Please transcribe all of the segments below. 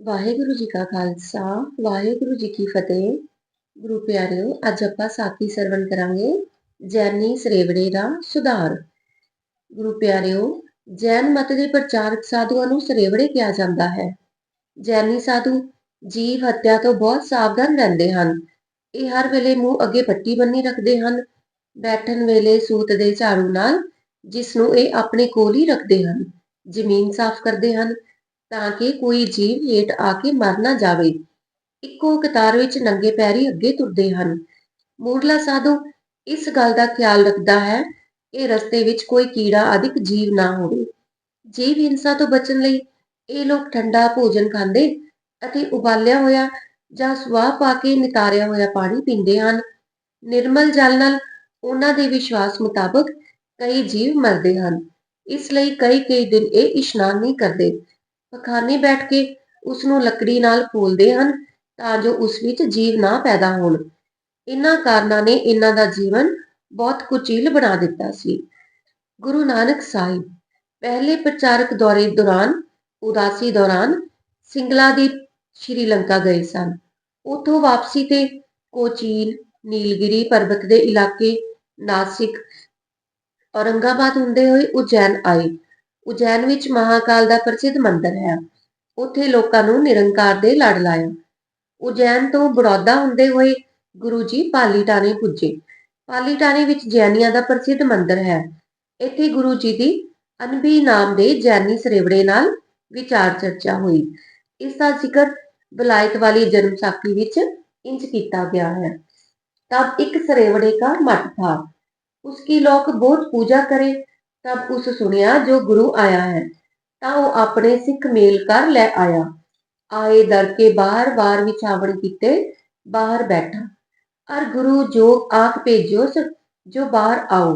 ਵਾਹਿਗੁਰੂ ਜੀ ਕਾ ਖਾਲਸਾ, ਵਾਹਿਗੁਰੂ ਜੀ ਕੀ ਫਤਿਹ। ਗੁਰੂ ਪਿਆਰਿਓ, ਅੱਜ ਆਪਾਂ ਸਾਖੀ ਸਰਵਣ ਕਰਾਂਗੇ, ਜੈਨੀ ਸਰੇਵੜੇ ਦਾ ਸੁਧਾਰ। ਗੁਰੂ ਪਿਆਰਿਓ, ਜੈਨ ਮਤ ਦੇ ਪ੍ਰਚਾਰਕ ਸਾਧੂਆਂ ਨੂੰ ਸਰੇਵੜੇ ਕਿਹਾ ਜਾਂਦਾ ਹੈ। ਜੈਨੀ ਸਾਧੂ ਜੀਵ ਹੱਤਿਆ ਤੋਂ ਬਹੁਤ ਸਾਵਧਾਨ ਰਹਿੰਦੇ ਹਨ। ਇਹ ਹਰ ਵੇਲੇ ਮੂੰਹ ਅੱਗੇ ਪੱਟੀ ਬੰਨੀ ਰੱਖਦੇ ਹਨ। ਬੈਠਣ ਵੇਲੇ ਸੂਤ ਦੇ ਝਾੜੂ ਨਾਲ ਜਿਸ ਨੂੰ ਇਹ ਆਪਣੇ ਕੋਲ ਹੀ ਰੱਖਦੇ ਹਨ। ਜ਼ਮੀਨ ਸਾਫ਼ ਕਰਦੇ ਹਨ। ਤਾਂ ਕਿ ਕੋਈ ਜੀਵ ਹੇਠ ਆ ਕੇ ਮਰ ਨਾ ਜਾਵੇ। ਇੱਕੋ ਕਤਾਰ ਵਿੱਚ ਨੰਗੇ ਪੈਰੀ ਅੱਗੇ ਤੁਰਦੇ ਹਨ। ਮੂਰਲਾ ਸਾਧੂ, ਇਸ ਗੱਲ ਦਾ ਖਿਆਲ ਰੱਖਦਾ ਹੈ ਕਿ ਰਸਤੇ ਵਿੱਚ ਕੋਈ ਕੀੜਾ ਆਦਿਕ ਜੀਵ ਨਾ ਹੋਵੇ। ਜੀਵ ਹਿੰਸਾ ਤੋਂ ਬਚਣ ਲਈ ਇਹ ਲੋਕ ਠੰਡਾ ਭੋਜਨ ਖਾਂਦੇ ਅਤੇ ਉਬਾਲਿਆ ਹੋਇਆ ਜਾਂ ਸੁਆਹ ਪਾ ਕੇ ਨਿਤਾਰਿਆ ਹੋਇਆ ਪਾਣੀ ਪੀਂਦੇ ਹਨ। ਨਿਰਮਲ ਜਲ ਨਾਲ ਉਹਨਾਂ ਦੇ ਵਿਸ਼ਵਾਸ ਮੁਤਾਬਕ ਕਈ ਜੀਵ ਮਰਦੇ ਹਨ। ਇਸ ਲਈ ਕਈ ਕਈ ਦਿਨ ਇਹ ਇਸ਼ਨਾਨ ਨਹੀਂ ਕਰਦੇ। ਪਖਾਨੇ ਬੈਠ ਕੇ ਉਸ ਨੂੰ ਲੱਕੜੀ ਨਾਲ ਫੋਲਦੇ ਹਨ ਤਾਂ ਜੋ ਉਸ ਵਿੱਚ ਜੀਵ ਨਾ ਪੈਦਾ ਹੋਣ। ਇਹਨਾਂ ਕਾਰਨਾਂ ਨੇ ਇਹਨਾਂ ਦਾ ਜੀਵਨ ਬਹੁਤ ਕੁਚੀਲ ਬਣਾ ਦਿੱਤਾ ਸੀ। ਗੁਰੂ ਨਾਨਕ ਸਾਹਿਬ ਪਹਿਲੇ ਪ੍ਰਚਾਰਕ ਦੌਰੇ ਦੌਰਾਨ, ਉਦਾਸੀ ਦੌਰਾਨ ਸਿੰਗਲਾ ਦੀ ਸ਼੍ਰੀਲੰਕਾ ਗਏ ਸਨ। ਉਥੋਂ ਵਾਪਸੀ ਤੇ ਕੋਚੀਨ, ਨੀਲਗਿਰੀ ਪਰਬਤ ਦੇ ਇਲਾਕੇ, ਨਾਸਿਕ, ਔਰੰਗਾਬਾਦ ਹੁੰਦੇ ਹੋਏ ਉਜੈਨ ਆਏ। ਉਜੈਨ ਵਿੱਚ ਮਹਾਕਾਲ ਦਾ ਪ੍ਰਸਿੱਧ ਮੰਦਰ ਹੈ ਉੱਥੇ ਲੋਕਾਂ ਨੂੰ ਨਿਰੰਕਾਰ ਦੇ ਲੜ ਲਾਇਆ ਉਜੈਨ ਤੋਂ ਬੜੌਦਾ ਹੁੰਦੇ ਹੋਏ ਗੁਰੂ ਜੀ ਪਾਲੀਟਾਣੇ ਪੁੱਜੇ ਪਾਲੀਟਾਣੇ ਵਿੱਚ ਜੈਨੀਆਂ ਦਾ ਪ੍ਰਸਿੱਧ ਮੰਦਰ ਹੈ ਇੱਥੇ ਗੁਰੂ ਜੀ ਦੀ ਅਨਬੀ ਨਾਮ ਦੇ ਜੈਨੀ ਸਰੇਵੜੇ ਨਾਲ ਵਿਚਾਰ ਚਰਚਾ ਹੋਈ ਇਸ ਦਾ ਜ਼ਿਕਰ ਬਲਾਇਤ ਵਾਲੀ ਜਨਮ ਸਾਖੀ ਵਿੱਚ ਇੰਜ ਕੀਤਾ ਗਿਆ ਹੈ तब एक सरेवड़े का मठ था उसकी लोग बहुत पूजा करे ਤਬ ਉਸ ਸੁਣਿਆ ਜੋ ਗੁਰੂ ਆਇਆ ਹੈ ਤਾਂ ਉਹ ਆਪਣੇ ਸਿੱਖ ਮੇਲ ਕਰ ਲੈ ਆਇਆ ਆਏ ਦਰ ਕੇ ਬਾਹਰ ਵਾਰ ਵਿਛਾਵਣ ਕੀਤੇ ਬਾਹਰ ਬੈਠਾ ਅਰ ਗੁਰੂ ਜੋਗ ਆਖ ਭੇਜੋ ਜੋ ਬਾਹਰ ਆਓ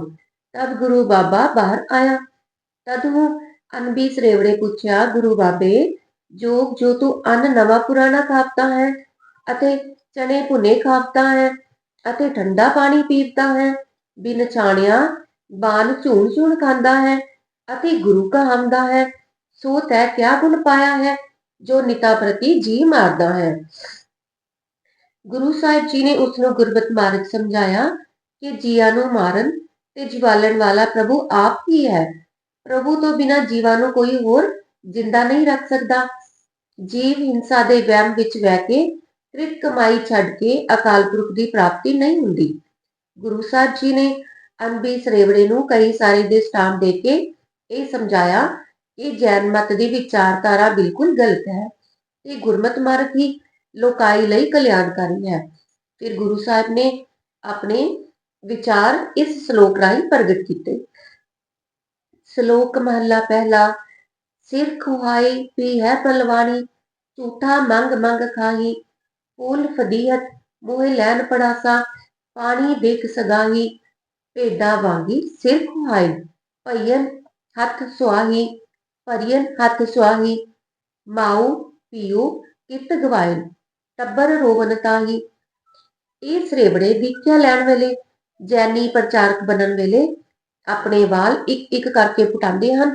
ਤਦ ਗੁਰੂ ਬਾਬਾ ਬਾਹਰ ਆਇਆ ਤਦ ਉਹ ਅਨਬੀ ਸਰੇਵੜੇ ਪੁੱਛਿਆ ਗੁਰੂ ਬਾਬੇ ਜੋਗ ਜੋ ਤੂੰ ਅੰਨ ਨਵਾਂ ਪੁਰਾਣਾ ਖਾਪਤਾ ਹੈ ਅਤੇ ਚਨੇ ਭੁਨੇ ਖਾਪਤਾ ਹੈ ਅਤੇ ਠੰਡਾ ਪਾਣੀ ਪੀਪਤਾ ਹੈ ਬਿਨ ਛਾਣਿਆ ਬਾਨ ਝੂਣ ਝੂਣ ਖਾਂਦਾ ਹੈ ਅਤੇ ਗੁਰੂ ਕਹਾਂਦਾ ਹੈ, ਸੋ ਤੈ ਕਿਆ ਗੁਣ ਪਾਇਆ ਹੈ ਜੋ ਨਿਤਾ ਪ੍ਰਤੀ ਜੀ ਮਾਰਦਾ ਹੈ? ਗੁਰੂ ਸਾਹਿਬ ਜੀ ਨੇ ਉਸ ਨੂੰ ਗੁਰਬਤ ਮਾਰਗ ਸਮਝਾਇਆ ਕਿ ਜੀਆਂ ਨੂੰ ਮਾਰਨ ਤੇ ਜਿਵਾਲਣ ਵਾਲਾ ਪ੍ਰਭੂ ਆਪ ਹੀ ਹੈ। ਪ੍ਰਭੂ ਤੋਂ ਬਿਨਾ ਜੀਵਾਂ ਨੂੰ ਕੋਈ ਹੋਰ ਜਿੰਦਾ ਨਹੀਂ ਰੱਖ ਸਕਦਾ। ਜੀਵ ਹਿੰਸਾ ਦੇ ਵਹਿਮ ਵਿੱਚ ਵਹਿ ਕੇ ਤ੍ਰਿਤ ਕਮਾਈ ਛੱਡ ਕੇ ਅਕਾਲ ਪੁਰਖ ਦੀ ਪ੍ਰਾਪਤੀ ਨਹੀਂ ਹੁੰਦੀ। ਗੁਰੂ ਸਾਹਿਬ ਜੀ ਨੇ ਅਨਬੀ ਸਰੇਵੜੇ ਨੂੰ ਕਈ ਸਾਰੇ ਦ੍ਰਿਸ਼ਟਾਂਤ ਦੇ ਕੇ ਇਹ ਸਮਝਾਇਆ ਕਿ ਜੈਨ ਮਤ ਦੀ ਵਿਚਾਰਧਾਰਾ ਬਿਲਕੁਲ ਗਲਤ ਹੈ ਤੇ ਗੁਰਮਤ ਮਾਰਗ ਹੀ ਲੋਕਾਈ ਲਈ ਕਲਿਆਣਕਾਰੀ ਹੈ। ਫਿਰ ਗੁਰੂ ਸਾਹਿਬ ਨੇ ਆਪਣੇ ਵਿਚਾਰ ਇਸ ਸ਼ਲੋਕ ਰਾਹੀਂ ਪ੍ਰਗਟ ਕੀਤੇ। ਸ਼ਲੋਕ ਮਹਲਾ ਪਹਿਲਾ ਸਿਰ ਖੁਹਾਈ ਪੀ ਹੈ ਪਲਵਾਣੀ ਝੂਠਾ ਮੰਗ ਮੰਗ ਖਾਹੀ, ਫੂਲ ਫਦੀਹਤ ਮੋਹ ਲੈਣ ਪੜਾਸਾ, ਪਾਣੀ ਦੇਖ ਸਗਾਹੀ ਭੇਡਾਂ ਵਾਂਗੀ ਸਿਰ ਖੁਹਾਈ ਭਈਨ ਹੱਥ ਸੁਆਹੀ ਭਰੀਨ ਹੱਥ ਸੁਆਹੀ ਮਾਉ ਪੀਉ ਕਿਤ ਗਵਾਇਨ ਟੱਬਰ ਰੋਵਨ ਤਾਹੀ। ਇਹ ਸਰੇਵੜੇ ਦੀਖਿਆ ਲੈਣ ਵੇਲੇ, ਜੈਨੀ ਪ੍ਰਚਾਰਕ ਬਣਨ ਵੇਲੇ, ਆਪਣੇ ਵਾਲ ਇੱਕ ਇੱਕ ਕਰਕੇ ਪੁਟਾਉਂਦੇ ਹਨ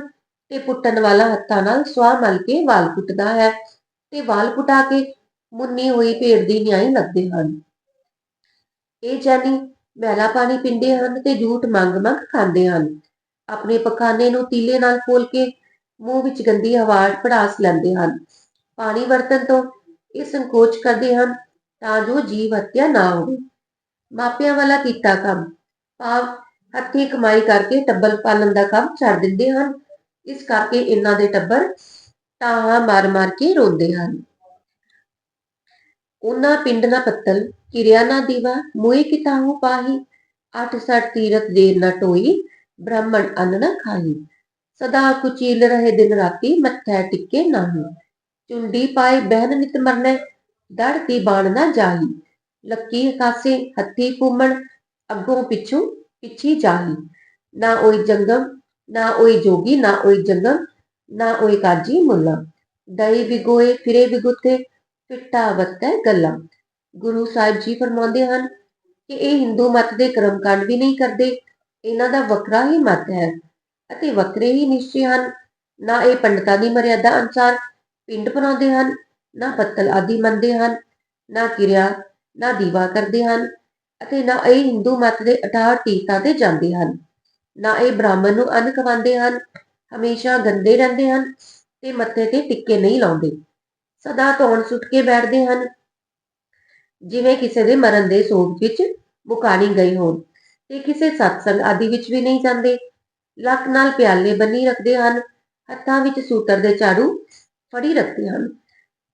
ਤੇ ਪੁੱਟਣ ਵਾਲਾ ਹੱਥਾਂ ਨਾਲ ਸਵਾਹ ਮਲ ਕੇ ਵਾਲ ਪੁੱਟਦਾ ਹੈ ਤੇ ਵਾਲ ਪੁਟਾ ਕੇ ਮੁੰਨੀ ਹੋਈ ਭੇਡ ਦੀ ਨਿਆਈ ਲੱਗਦੇ ਹਨ। ਇਹ ਜੈਨੀ ਮੈਲਾ ਪਾਣੀ ਪੀਂਦੇ ਹਨ ਤੇ ਝੂਠ ਮੰਗ ਮੰਗ ਖਾਂਦੇ ਹਨ। ਆਪਣੇ ਪਖਾਨੇ ਨੂੰ ਤੀਲੇ ਨਾਲ ਖੋਲ ਕੇ ਮੂੰਹ ਵਿੱਚ ਗੰਦੀ ਹਵਾ ਪੜਾਸ ਲੈਂਦੇ ਹਨ। ਪਾਣੀ ਵਰਤਨ ਤੋਂ ਇਹ ਸੰਕੋਚ ਕਰਦੇ ਹਨ ਤਾਂ ਜੋ ਜੀਵ ਹੱਤਿਆ ਨਾ ਹੋਵੇ। ਮਾਪਿਆਂ ਵਾਲਾ ਕੀਤਾ ਕੰਮ। ਭਾਵ ਹੱਥੀ ਕਮਾਈ ਕਰਕੇ ਟੱਬਰ ਪਾਲਣ ਦਾ ਕੰਮ ਛੱਡ ਦਿੰਦੇ ਹਨ। ਇਸ ਕਰਕੇ ਇਹਨਾਂ ਦੇ ਟੱਬਰ ਟਾਹਾਂ ਮਾਰ ਮਾਰ ਕੇ ਰੋਂਦੇ ਹਨ। ਉਹਨਾਂ ਪਿੰਡ ਨਾ ਪੱਤਲ ਕਿਰਿਆ ਨਾ ਦੀਵਾ ਮੋਏ ਕਿਤਾਹੂ ਪਾਹੀ ਅੱਠ ਸੱਠ ਤੀਰਤ ਦੇਰ ਨਾ ਟੋਈ ਬ੍ਰਾਹਮਣ ਅੰਨ ਨਾ ਖਾਹੀ ਸਦਾ ਕੁਚੀਲ ਰਹੇ ਦਿਨ ਰਾਤੀ ਮੱਥੈ ਟਿੱਕੇ ਨਾਹੀ ਚੁੰਡੀ ਪਾਏ ਬਹਿਨ ਨਿਤ ਮਰਨੇ ਦੜ ਦੀ ਬਾਣ ਨਾ ਜਾਹੀ ਲੱਕੀ ਖਾਸੇ ਹੱਥੀ ਫੂਮਣ ਅੱਗੋਂ ਪਿੱਛੋਂ ਪਿੱਛੀ ਜਾਹੀ ਨਾ ਓਈ ਜੰਗਮ ਨਾ ਓਈ ਜੋਗੀ ਨਾ ਓਈ ਜੰਗਮ ਨਾ ਓਈ ਕਾਜੀ ਮੁੱਲਾ ਦਈ ਵਿਗੋਏ ਫਿਰੇ ਵਿਗੁੱਤੇ ਫਿੱਟਾ ਵੱਤੈ ਗੱਲਾਂ ਗੁਰੂ ਸਾਹਿਬ ਜੀ ਫਰਮਾਉਂਦੇ ਹਨ ਕਿ ਇਹ ਹਿੰਦੂ ਮਤ ਦੇ ਕਰਮਕਾਂਡ ਵੀ ਨਹੀਂ ਕਰਦੇ, ਇਹਨਾਂ ਦਾ ਵੱਖਰਾ ਹੀ ਮਤ ਹੈ ਅਤੇ ਵੱਖਰੇ ਹੀ ਨਿਸ਼ਚੇ ਹਨ। ਨਾ ਇਹ ਪੰਡਤਾਂ ਦੀ ਮਰਿਆਦਾ ਅਨੁਸਾਰ ਪਿੰਡ ਬਣਾਉਂਦੇ ਹਨ, ਨਾ ਪੱਤਲ ਆਦਿ ਮੰਨਦੇ ਹਨ, ਨਾ ਕਿਰਿਆ, ਨਾ ਦੀਵਾ ਕਰਦੇ ਹਨ ਅਤੇ ਨਾ ਇਹ ਹਿੰਦੂ ਮਤ ਦੇ 68 ਤੀਰਥਾਂ ਤੇ ਜਾਂਦੇ ਹਨ। ਨਾ ਇਹ ਬ੍ਰਾਹਮਣ ਨੂੰ ਅੰਨ ਖਵਾਉਂਦੇ ਹਨ, ਹਮੇਸ਼ਾ ਗੰਦੇ ਰਹਿੰਦੇ ਹਨ ਤੇ ਮੱਥੇ ਤੇ ਟਿੱਕੇ ਨਹੀਂ ਲਾਉਂਦੇ। ਸਦਾ ਧੌਣ ਸੁੱਟ ਕੇ ਬੈਠਦੇ ਹਨ ਜਿਵੇਂ ਕਿਸੇ ਦੇ ਮਰਨ ਦੇ ਸੋਗ ਵਿੱਚ ਮੁਕਾਣੀ ਗਏ ਹੋਣ ਤੇ ਕਿਸੇ ਸਤਸੰਗ ਆਦਿ ਵਿੱਚ ਵੀ ਨਹੀਂ ਜਾਂਦੇ। ਲੱਕ ਨਾਲ ਪਿਆਲੇ ਬੰਨੀ ਰੱਖਦੇ ਹਨ, ਹੱਥਾਂ ਵਿੱਚ ਸੂਤਰ ਦੇ ਝਾੜੂ ਫੜੀ ਰੱਖਦੇ ਹਨ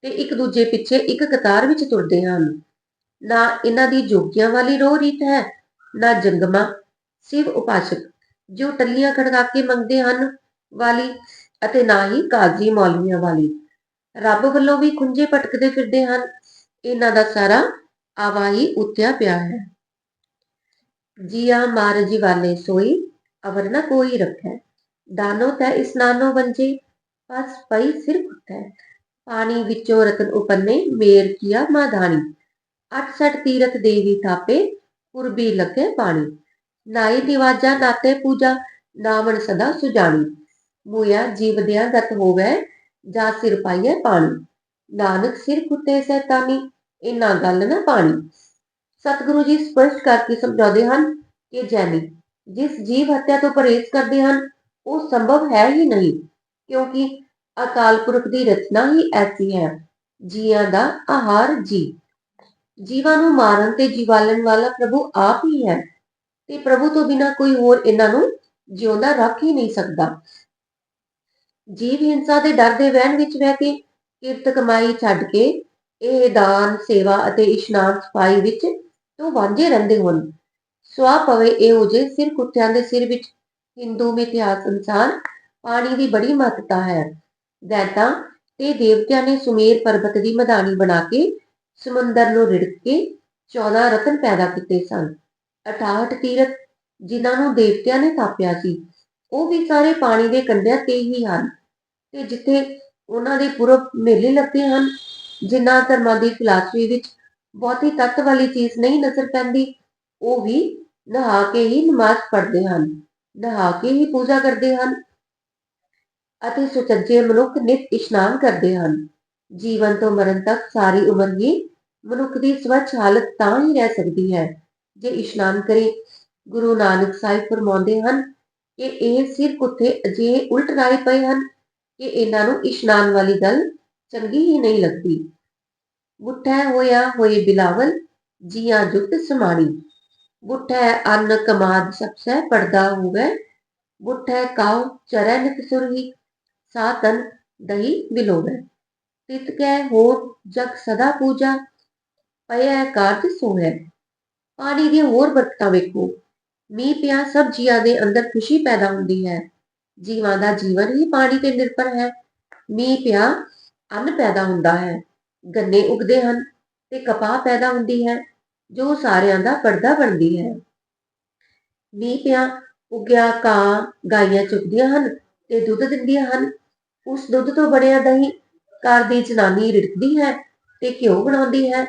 ਤੇ ਇੱਕ ਦੂਜੇ ਪਿੱਛੇ ਇੱਕ ਕਤਾਰ ਵਿੱਚ ਤੁਰਦੇ ਹਨ। ਨਾ ਇਹਨਾਂ ਦੀ ਜੋਗੀਆਂ ਵਾਲੀ ਰੋਹ ਰੀਤ ਹੈ, ਨਾ ਜੰਗਮਾ, ਸਿਵ ਉਪਾਸਕ, ਜੋ ਟੱਲੀਆਂ ਖੜਕਾ ਕੇ ਮੰਗਦੇ ਹਨ ਵਾਲੀ ਅਤੇ ਨਾ ਹੀ ਕਾਜ਼ੀ ਮੌਲਵੀਆਂ ਵਾਲੀ। ਰੱਬ ਵੱਲੋਂ ਵੀ ਖੁੰਝੇ ਭਟਕਦੇ ਫਿਰਦੇ ਹਨ। ਇਹਨਾਂ ਦਾ ਸਾਰਾ ਆਵਾਹੀ ਉਤਿਆ ਪਿਆ ਹੈ। ਜੀਆ ਮਾਰਜੀ ਵਾਲੇ ਸੋਈ, ਅਵਰ ਨ ਕੋਈ ਰੱਖੈ। ਦਾਨੋ ਤੈ ਇਸਨਾਨੋ ਵੰਜੇ, ਪਸ ਪਈ ਸਿਰ ਖੁੱਟੈ ਪਾਣੀ ਵਿੱਚੋਂ ਰਤਨ ਉਪੰਨੇ ਮੇਰ ਕੀਆ ਮਾਧਾਣੀ। 68 ਤੀਰਥ ਦੇਵੀ ਥਾਪੇ ਪੁਰਬੀ ਲੱਗੇ ਪਾਣੀ। ਨਾਈ ਦਿਵਾਜਾ ਨਾਤੇ ਪੂਜਾ, ਨਾਵਣ ਸਦਾ ਸੁਜਾਣੀ। ਮੂਇਆ ਜੀਵਦਿਆ ਗਤ ਹੋਵੇ, ਜਾ ਸਿਰ ਪਾਈਐ ਪਾਣੀ। ਨਾਨਕ ਸਿਰ ਕੁੱਤੇ ਸੈਤਾਨੀ। ਇਨਾ ਗੱਲ ਨਾ ਪਾਣੀ ਸਤਿਗੁਰੂ ਜੀ ਸਪਸ਼ਟ ਕਰਕੇ ਸਮਝਾਉਂਦੇ ਹਨ ਕਿ ਜੈਨੀ ਜਿਸ ਜੀਵ ਹੱਤਿਆ ਤੋਂ ਪਰਹੇਜ਼ ਕਰਦੇ ਹਨ, ਉਹ ਸੰਭਵ ਹੈ ਹੀ ਨਹੀਂ, ਕਿਉਂਕਿ ਅਕਾਲ ਪੁਰਖ ਦੀ ਰਚਨਾ ਹੀ ਐਸੀ ਹੈ, ਜੀਆਂ ਦਾ ਆਹਾਰ ਜੀ। ਜੀਵਾਂ ਨੂੰ ਮਾਰਨ ਤੇ ਜੀਵਾਲਣ ਵਾਲਾ ਪ੍ਰਭੂ ਆਪ ਹੀ ਹੈ, ਤੇ ਪ੍ਰਭੂ ਤੋਂ ਬਿਨਾ ਕੋਈ ਹੋਰ ਇਹਨਾਂ ਨੂੰ ਜਿਉਂਦਾ ਰੱਖ ਹੀ ਨਹੀਂ ਸਕਦਾ। ਜੀਵ ਹਿੰਸਾ ਦੇ ਡਰ ਦੇ ਵਹਿਣ ਵਿੱਚ ਵਹਿ ਕੇ ਕਿਰਤ ਕਮਾਈ ਛੱਡ ਕੇ ਇਹ ਦਾਨ, ਸੇਵਾ ਅਤੇ ਇਸ਼ਨਾਨ ਸਫ਼ਾਈ ਵਿੱਚ ਤੋਂ ਵਾਂਝੇ ਰਹਿੰਦੇ ਹਨ ਸਵਾ ਪਵੇ ਇਹੋ ਜਿਹੇ ਸਿਰ ਕੁੱਤਿਆਂ ਦੇ ਸਿਰ ਵਿੱਚ। ਹਿੰਦੂ ਮਿਥਿਹਾਸ ਅਨੁਸਾਰ ਪਾਣੀ ਦੀ ਬੜੀ ਮਹੱਤਤਾ ਹੈ। ਦੈਂਤਾਂ ਤੇ ਦੇਵਤਿਆਂ ਨੇ ਸੁਮੇਰ ਪਰਬਤ ਦੀ ਮਧਾਣੀ ਬਣਾ ਕੇ ਸਮੁੰਦਰ ਨੂੰ ਰਿੜਕ ਕੇ 14 ਰਤਨ ਪੈਦਾ ਕੀਤੇ ਸਨ। 68 ਤੀਰਥ ਜਿਨ੍ਹਾਂ ਨੂੰ ਦੇਵਤਿਆਂ ਨੇ ਥਾਪਿਆ ਸੀ, ਉਹ ਵੀ ਸਾਰੇ ਪਾਣੀ ਦੇ ਕੰਢਿਆਂ ਤੇ ਹੀ ਹਨ ਤੇ ਜਿੱਥੇ ਉਹਨਾਂ ਦੇ ਪੁਰਬ ਮੇਲੇ ਲੱਗਦੇ ਹਨ ਜਿਨ੍ਹਾਂ ਧਰਮਾਂ ਦੀ ਫਿਲਾਸਫੀ ਵਿੱਚ ਬਹੁਤੀ ਤੱਤ ਵਾਲੀ ਚੀਜ਼ ਨਹੀਂ ਨਜ਼ਰ ਪੈਂਦੀ, ਉਹ ਵੀ ਨਹਾ ਕੇ ਹੀ ਨਮਾਜ਼ ਪੜ੍ਹਦੇ ਹਨ, ਨਹਾ ਕੇ ਹੀ ਪੂਜਾ ਕਰਦੇ ਹਨ ਅਤੇ ਸੁਚੱਜੇ ਮਨੁੱਖ ਨਿਤ ਇਸ਼ਨਾਨ ਕਰਦੇ ਹਨ। ਜੀਵਨ ਤੋਂ ਮਰਨ ਤੱਕ ਸਾਰੀ ਉਮਰ ਹੀ ਮਨੁੱਖ ਦੀ ਸਵੱਛ ਹਾਲਤ ਤਾਂ ਹੀ ਰਹਿ ਸਕਦੀ ਹੈ, ਜੇ ਇਸ਼ਨਾਨ ਕਰੇ। ਗੁਰੂ ਨਾਨਕ ਸਾਹਿਬ ਫਰਮਾਉਂਦੇ ਹਨ ਕਿ ਇਹ ਸਿਰ ਕੁੱਤੇ ਅਜਿਹੇ ਉਲਟ ਰਾਏ ਪਏ ਹਨ ਕਿ ਇਹਨਾਂ ਨੂੰ ਇਸ਼ਨਾਨ ਵਾਲੀ ਗੱਲ ਚੰਗੀ ਹੀ ਨਹੀਂ ਲੱਗਦੀ। ਗੁੱਠੈ ਹੋਇਆ, ਹੋਏ ਬਿਲਾਵਲ, ਜੀਆਂ ਜੁਗਤ ਸਮਾਣੀ ਬੁੱਠਾ ਅੰਨ ਕਮਾਦ ਸਬਸੈ ਪਰਦਾ ਹੋਵੇ। ਬੁੱਠਾ ਕਾਉ ਚਰੈ ਨਿਤ ਸੁਰਹੀ ਸਾਤਨ ਦਹੀ ਬਿਲੋਵੇ। ਤਿਤ ਕੈ ਹੋਰ ਜਗ ਸਦਾ ਪੂਜਾ ਪਇਆ ਕਾਰਜ ਸੋਹੈ। ਪਾਣੀ ਦੀਆਂ ਹੋਰ ਬਰਕਤਾਂ ਵੇਖੋ। ਮੀਂਹ ਪਿਆ ਸਭ ਜੀਆਂ ਦੇ ਅੰਦਰ ਖੁਸ਼ੀ ਪੈਦਾ ਹੁੰਦੀ ਹੈ। ਜੀਵਾਂ ਦਾ ਜੀਵਨ ਹੀ ਪਾਣੀ ਤੇ ਨਿਰਭਰ ਹੈ। ਮੀਂਹ ਪਿਆ ਅੰਨ ਪੈਦਾ ਹੁੰਦਾ ਹੈ। ਗੰਨੇ ਉਗਦੇ ਹਨ ਤੇ ਕਪਾਹ ਪੈਦਾ ਹੁੰਦੀ ਹੈ, ਜੋ ਸਾਰਿਆਂ ਦਾ ਪਰਦਾ ਬਣਦੀ ਹੈ। ਮੀਂਹ ਪਿਆ, ਉਗਿਆ ਕਾਂ ਗਾਈਆਂ ਚੁਗਦੀਆਂ ਹਨ ਤੇ ਦੁੱਧ ਦਿੰਦੀਆਂ ਹਨ। ਉਸ ਦੁੱਧ ਤੋਂ ਬਣਿਆ ਦਹੀਂ ਘਰ ਦੀ ਜਨਾਨੀ ਰਿੜਕਦੀ ਹੈ ਤੇ ਘਿਓ ਬਣਾਉਂਦੀ ਹੈ।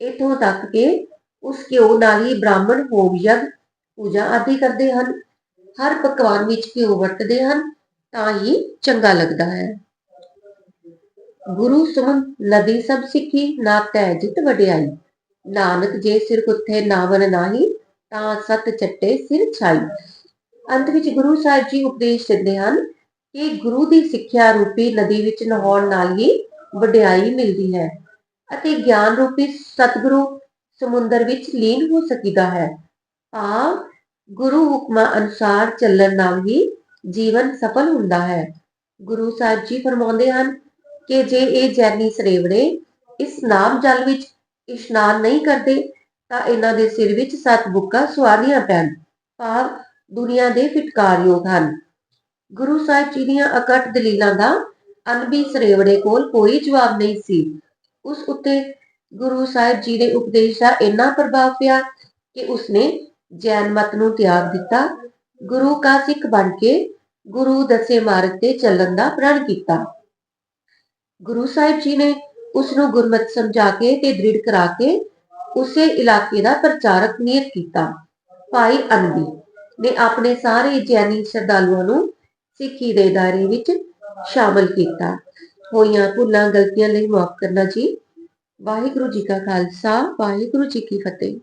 ਇਥੋਂ ਤੱਕ ਕਿ ਉਸ ਘਿਓ ਨਾਲ ਹੀ ਬ੍ਰਾਹਮਣ, ਹੋਮ ਯਗ, ਪੂਜਾ ਆਦਿ ਕਰਦੇ ਹਨ। ਹਰ ਪਕਵਾਨ ਵਿੱਚ ਘਿਓ ਵਰਤਦੇ ਹਨ, ਤਾਂ ਹੀ ਚੰਗਾ ਲੱਗਦਾ ਹੈ। ਗੁਰੂ ਸੁਮਨ ਨਦੀ ਸਭ ਸਿੱਖੀ, ਨਾ ਤੈ ਜਿਤ ਵਡਿਆਈ। ਨਾਨਕ ਜੇ ਸਿਰ ਕੁੱਥੇ ਨਾਵਨ ਨਾਹੀ, ਤਾਂ ਸਤ ਚੱਟੇ ਸਿਰ ਛਾਈ। ਅੰਤ ਵਿੱਚ ਗੁਰੂ ਸਾਹਿਬ ਜੀ ਉਪਦੇਸ਼ ਦਿੰਦੇ ਹਨ ਕਿ ਗੁਰੂ ਦੀ ਸਿੱਖਿਆ ਰੂਪੀ ਨਦੀ ਵਿੱਚ ਨਹਾਉਣ ਨਾਲ ਹੀ ਵਡਿਆਈ ਮਿਲਦੀ ਹੈ ਅਤੇ ਗਿਆਨ ਰੂਪੀ ਸਤਿਗੁਰੂ ਸਮੁੰਦਰ ਵਿੱਚ ਲੀਨ ਹੋ ਸਕੀਦਾ ਹੈ। ਭਾਵ ਗੁਰੂ ਹੁਕਮਾਂ ਅਨੁਸਾਰ ਚੱਲਣ ਨਾਲ ਹੀ ਜੀਵਨ ਸਫਲ ਹੁੰਦਾ ਹੈ। ਗੁਰੂ ਸਾਹਿਬ ਜੀ ਫਰਮਾਉਂਦੇ ਹਨ ਕਿ ਜੇ ਇਹ ਜੈਨੀ ਸਰੇਵੜੇ ਇਸ ਨਾਮ ਜਲ ਵਿੱਚ ਇਸ਼ਨਾਨ ਨਹੀਂ ਕਰਦੇ, ਤਾਂ ਇਹਨਾਂ ਦੇ ਸਿਰ ਵਿੱਚ ਸੱਤ ਬੁੱਕਾ ਸਵਾਰੀਆਂ ਪੈਣ, ਭਾਵ ਦੁਨੀਆ ਦੇ ਫਿਟਕਾਰਯੋਗ ਹਨ। ਗੁਰੂ ਸਾਹਿਬ ਜੀ ਦੀਆਂ ਅਕਟ ਦਲੀਲਾਂ ਦਾ ਅਨਬੀ ਸਰੇਵੜੇ ਕੋਲ ਕੋਈ ਜਵਾਬ ਨਹੀਂ ਸੀ। ਉਸ ਉੱਤੇ ਗੁਰੂ ਸਾਹਿਬ ਜੀ ਦੇ ਉਪਦੇਸ਼ ਦਾ ਇੰਨਾ ਪ੍ਰਭਾਵ ਪਿਆ ਕਿ ਉਸਨੇ ਜੈਨ ਮਤ ਨੂੰ ਤਿਆਗ ਦਿੱਤਾ, ਗੁਰੂ ਕਾ ਸਿੱਖ ਬਣ ਕੇ ਗੁਰੂ ਦੱਸੇ ਮਾਰਗ ਤੇ ਚੱਲਣ ਦਾ ਪ੍ਰਣ ਕੀਤਾ। ਗੁਰੂ ਸਾਹਿਬ ਜੀ ਨੇ ਉਸ ਨੂੰ ਗੁਰਮਤ ਸਮਝਾ ਕੇ ਤੇ ਦ੍ਰਿੜ ਕਰਾ ਕੇ ਉਸੇ ਇਲਾਕੇ ਦਾ ਪ੍ਰਚਾਰਕ ਨਿਯਤ ਕੀਤਾ। ਭਾਈ ਅਨਬੀ ਨੇ ਆਪਣੇ ਸਾਰੇ ਜੈਨੀ ਸ਼ਰਧਾਲੂਆਂ ਨੂੰ ਸਿੱਖੀ ਦੇ ਦਾਇਰੇ ਵਿੱਚ ਸ਼ਾਮਲ ਕੀਤਾ। ਹੋਈਆਂ ਭੁੱਲਾਂ, ਗਲਤੀਆਂ ਲਈ ਮਾਫ ਕਰਨਾ ਜੀ। ਵਾਹਿਗੁਰੂ ਜੀ ਕਾ ਖਾਲਸਾ, ਵਾਹਿਗੁਰੂ ਜੀ ਕੀ ਫਤਿਹ।